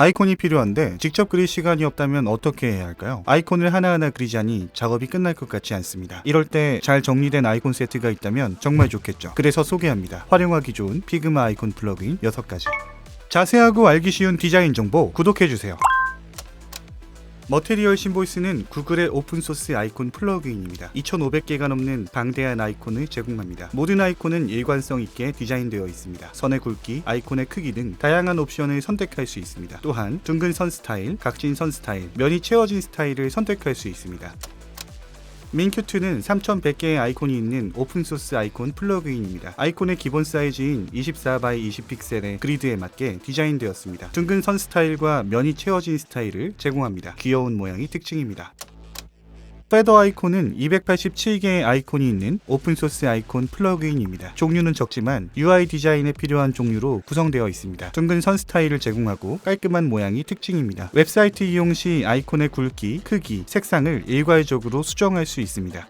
아이콘이 필요한데 직접 그릴 시간이 없다면 어떻게 해야 할까요? 아이콘을 하나하나 그리자니 작업이 끝날 것 같지 않습니다. 이럴 때 잘 정리된 아이콘 세트가 있다면 정말 좋겠죠. 그래서 소개합니다. 활용하기 좋은 피그마 아이콘 플러그인 6가지. 자세하고 알기 쉬운 디자인 정보 구독해주세요. 머테리얼 심보이스는 구글의 오픈소스 아이콘 플러그인입니다. 2,500개가 넘는 방대한 아이콘을 제공합니다. 모든 아이콘은 일관성 있게 디자인되어 있습니다. 선의 굵기, 아이콘의 크기 등 다양한 옵션을 선택할 수 있습니다. 또한 둥근 선 스타일, 각진 선 스타일, 면이 채워진 스타일을 선택할 수 있습니다. 민큐2는 3100개의 아이콘이 있는 오픈소스 아이콘 플러그인입니다. 아이콘의 기본 사이즈인 24x20 픽셀의 그리드에 맞게 디자인되었습니다. 둥근 선 스타일과 면이 채워진 스타일을 제공합니다. 귀여운 모양이 특징입니다. 페더 아이콘은 287개의 아이콘이 있는 오픈소스 아이콘 플러그인입니다. 종류는 적지만 UI 디자인에 필요한 종류로 구성되어 있습니다. 둥근 선 스타일을 제공하고 깔끔한 모양이 특징입니다. 웹사이트 이용 시 아이콘의 굵기, 크기, 색상을 일괄적으로 수정할 수 있습니다.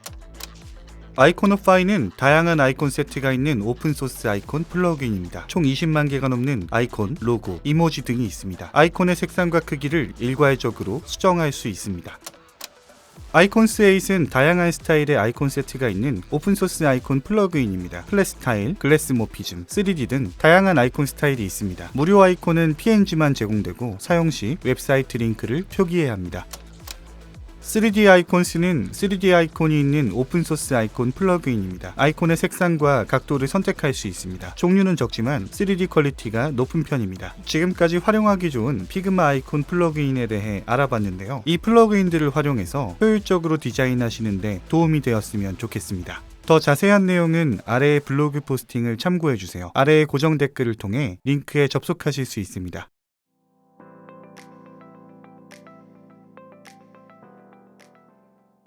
아이콘오파이는 다양한 아이콘 세트가 있는 오픈소스 아이콘 플러그인입니다. 총 20만 개가 넘는 아이콘, 로고, 이모지 등이 있습니다. 아이콘의 색상과 크기를 일괄적으로 수정할 수 있습니다. 아이콘스 8은 다양한 스타일의 아이콘 세트가 있는 오픈소스 아이콘 플러그인입니다. 플랫 스타일, 글래스 모피즘, 3D 등 다양한 아이콘 스타일이 있습니다. 무료 아이콘은 PNG만 제공되고 사용 시 웹사이트 링크를 표기해야 합니다. 3D 아이콘스는 3D 아이콘이 있는 오픈소스 아이콘 플러그인입니다. 아이콘의 색상과 각도를 선택할 수 있습니다. 종류는 적지만 3D 퀄리티가 높은 편입니다. 지금까지 활용하기 좋은 피그마 아이콘 플러그인에 대해 알아봤는데요. 이 플러그인들을 활용해서 효율적으로 디자인하시는데 도움이 되었으면 좋겠습니다. 더 자세한 내용은 아래의 블로그 포스팅을 참고해 주세요. 아래의 고정 댓글을 통해 링크에 접속하실 수 있습니다.